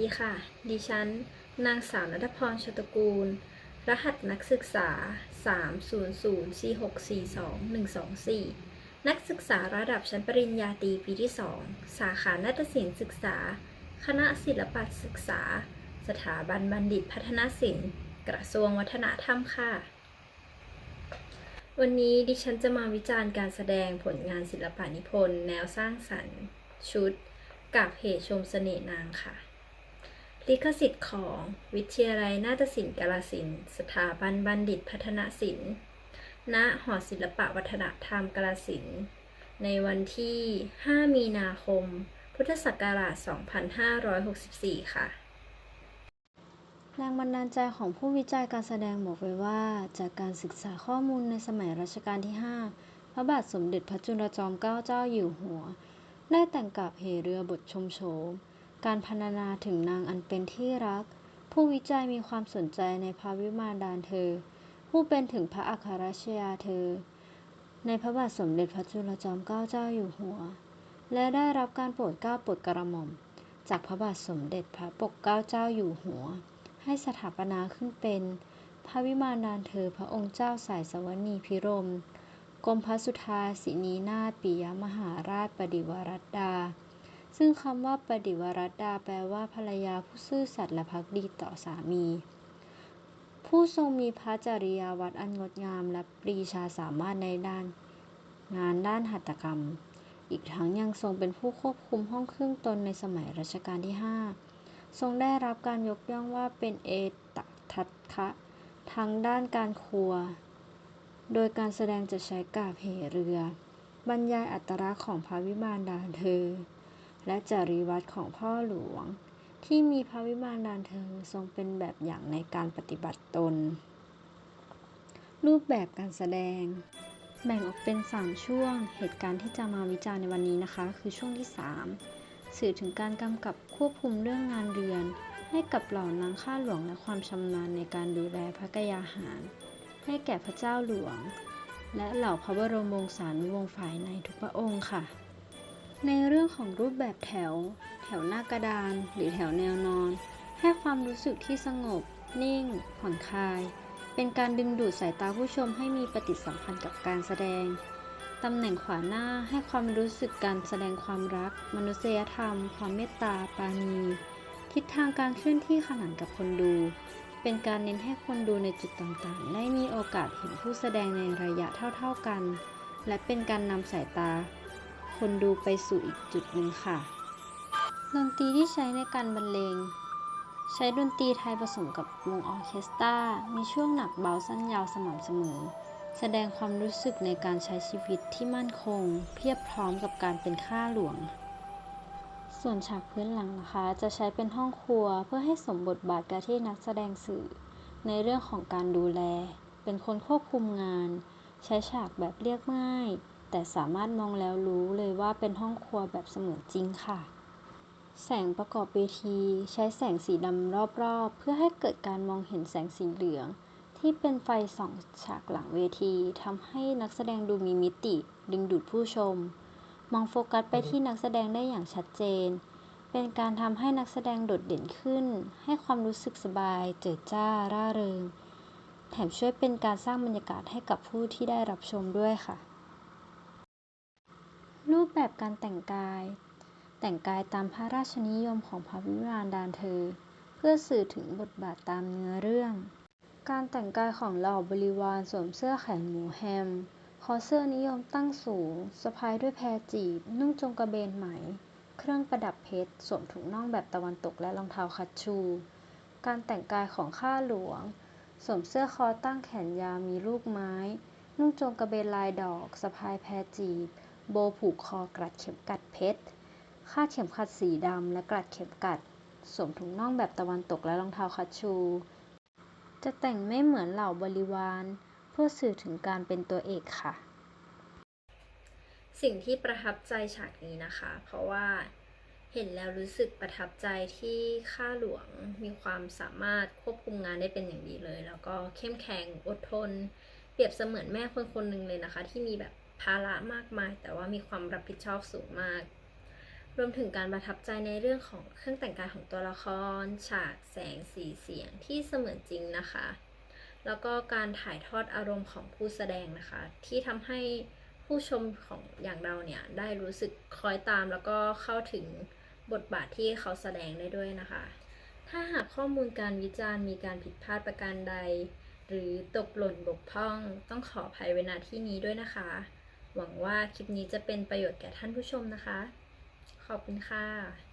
ดีค่ะ ดิฉัน นางสาวนัทพรชตกูล รหัสนักศึกษา 3004642-124 นักศึกษาระดับชั้นปริญญาตรีปีที่ 2 สาขานาฏศิลป์ศึกษา คณะศิลปศึกษา สถาบันบัณฑิตพัฒนศิลป์ กระทรวงวัฒนธรรมค่ะ วันนี้ดิฉันจะมาวิจารณ์การแสดงผลงานศิลปนิพนธ์แนวสร้างสรรค์ ชุดกับเหตุชมเสน่ห์นางค่ะ ลิขสิทธิ์ของวิทยาลัยนาฏศิลป์กาลสินสถาบันบัณฑิตพัฒนศิลป์ ณ หอศิลปวัฒนธรรมกาลสินในวันที่ 5 มีนาคม พุทธศักราช 2564 ค่ะ แรงบันดาลใจของผู้วิจัยการแสดงบอกไว้ว่า จากการศึกษาข้อมูลในสมัยรัชกาลที่ 5 พระบาทสมเด็จพระจุลจอมเกล้าเจ้าอยู่หัว ได้แต่งกาบเหเรือบทชมโฉม การพรรณนาถึงนางอันเป็นที่รัก ผู้วิจัยมีความสนใจในพระวิมานดารเธอ ผู้เป็นถึงพระอัครราชยาเธอ ในพระบาทสมเด็จพระจุลจอมเกล้าเจ้าอยู่หัว และได้รับการโปรดเกล้าโปรดกระหม่อม จากพระบาทสมเด็จพระปกเกล้าเจ้าอยู่หัว ให้สถาปนาขึ้นเป็น พระวิมานดารเธอพระองค์เจ้าสายสวนีพิรมกรมพระสุธาสินีนาถปิยมหาราชปดิวรัตดา ซึ่งคำว่าปดิวรัตดาแปลว่าภรรยาผู้ซื่อสัตย์และภักดีต่อสามี ผู้ทรงมีพระจริยาวัดอันงดงามและปรีชาสามารถในด้าน งานด้านหัตถกรรม อีกทั้งยังทรงเป็นผู้ควบคุมห้องเครื่องตนในสมัยรัชกาลที่ 5 ทรงได้รับการยกย่องว่าเป็นเอตทัคคะทางด้านการครัว โดยการแสดงจะใช้กาบเหเรือ บรรยายอัตลักษณ์ของพระวิมานดาเธอ และจริยวัตรของพ่อหลวง ที่มีพระวิมานดารเธอทรงเป็นแบบอย่างในการปฏิบัติตน รูปแบบการแสดง แบ่งออกเป็น 3 ช่วง เหตุการณ์ที่จะมาวิจารณ์ในวันนี้นะคะ คือช่วงที่ 3 สื่อถึงการกำกับควบคุมเรื่องงานเรือน ให้กับเหล่านางข้าหลวงและความชำนาญในการดูแลพระกยาหาร ให้แก่พระเจ้าหลวงและเหล่าพระบรมวงศานุวงศ์ฝ่ายในทุกพระองค์ค่ะ ในเรื่องของรูปแบบแถว แถวหน้ากระดาน หรือแถวแนวนอน ให้ความรู้สึกที่สงบ นิ่ง ผ่อนคลาย เป็นการดึงดูดสายตาผู้ชมให้มีปฏิสัมพันธ์กับการแสดง ตำแหน่งขวาหน้าให้ความรู้สึกการแสดงความรัก มนุษยธรรม ความเมตตา ปาณี ทิศทางการเคลื่อนที่ขนานกับคนดู เป็นการเน้นให้คนดูในจุดต่างๆ ได้มีโอกาสเห็นผู้แสดงในระยะเท่า ๆกัน และเป็นการนำสายตา คนดูไปสู่อีกจุดหนึ่งค่ะ ดนตรีที่ใช้ในการบรรเลง ใช้ดนตรีไทยผสมกับวงออเคสตรา มีช่วงหนักเบาสั้นยาวสม่ำเสมอ แสดงความรู้สึกในการใช้ชีวิตที่มั่นคง เพียบพร้อมกับการเป็นข้าหลวง ส่วนฉากพื้นหลังนะคะ จะใช้เป็นห้องครัวเพื่อให้สมบทบาทกับที่นักแสดงสื่อ ในเรื่องของการดูแล เป็นคนควบคุมงาน ใช้ฉากแบบเรียบง่าย แต่สามารถมองแล้วรู้เลยว่าเป็นห้องครัวแบบเสมือนจริงค่ะ แสงประกอบเวที ใช้แสงสีดำรอบๆ เพื่อให้เกิดการมองเห็นแสงสีเหลือง ที่เป็นไฟส่องฉากหลังเวทีทำให้นักแสดงดูมีมิติ ดึงดูดผู้ชม มองโฟกัสไปที่นักแสดงได้อย่างชัดเจน เป็นการทำให้นักแสดงโดดเด่นขึ้น ให้ความรู้สึกสบาย เจิดจ้า ร่าเริง แถมช่วยเป็นการสร้างบรรยากาศให้กับผู้ที่ได้รับชมด้วยค่ะ รูปแบบการแต่งกาย แต่งกายตามพระราชนิยมของพระวิมานดารเธอ เพื่อสื่อถึงบทบาทตามเนื้อเรื่อง การแต่งกายของเหล่าบริวารสวมเสื้อแขนหมูแฮม คอเสื้อนิยมตั้งสูง สะพายด้วยแพรจีบ นุ่งจงกระเบนไหม เครื่องประดับเพชร สวมถุงน่องแบบตะวันตกและรองเท้าคัชชู การแต่งกายของข้าหลวง สวมเสื้อคอตั้งแขนยาวมีลูกไม้ นุ่งจงกระเบนลายดอก สะพายแพรจีบ โบผูกคอกรัดเข็มกัดเพชร คาดเข็มขัดสีดำและกรัดเข็มกัด สวมถุงน่องแบบตะวันตกและรองเท้าคัชชู จะแต่งไม่เหมือนเหล่าบริวาร เพื่อสื่อถึงการเป็นตัวเอกค่ะ สิ่งที่ประทับใจฉากนี้นะคะ เพราะว่าเห็นแล้วรู้สึกประทับใจที่ข้าหลวงมีความสามารถควบคุมงานได้เป็นอย่างดีเลย แล้วก็เข้มแข็งอดทน เปรียบเสมือนแม่คนคนหนึ่งเลยนะคะ ที่มีแบบ ภาระมากมาย แต่ว่ามีความรับผิดชอบสูงมาก รวมถึงการประทับใจในเรื่องของเครื่องแต่งกายของตัวละคร ฉากแสงสีเสียงที่เสมือนจริงนะคะ แล้วก็การถ่ายทอดอารมณ์ของผู้แสดงนะคะ ที่ทำให้ผู้ชมของอย่างเราเนี่ยได้รู้สึกคล้อยตามแล้วก็เข้าถึงบทบาทที่เขาแสดงได้ด้วยนะคะ ถ้าหากข้อมูลการวิจารณ์มีการผิดพลาดประการใด หรือตกหล่นบกพร่อง ต้องขออภัยไว้ณที่นี้ด้วยนะคะ หวังว่าคลิปนี้จะเป็นประโยชน์แก่ท่านผู้ชมนะคะ ขอบคุณค่ะ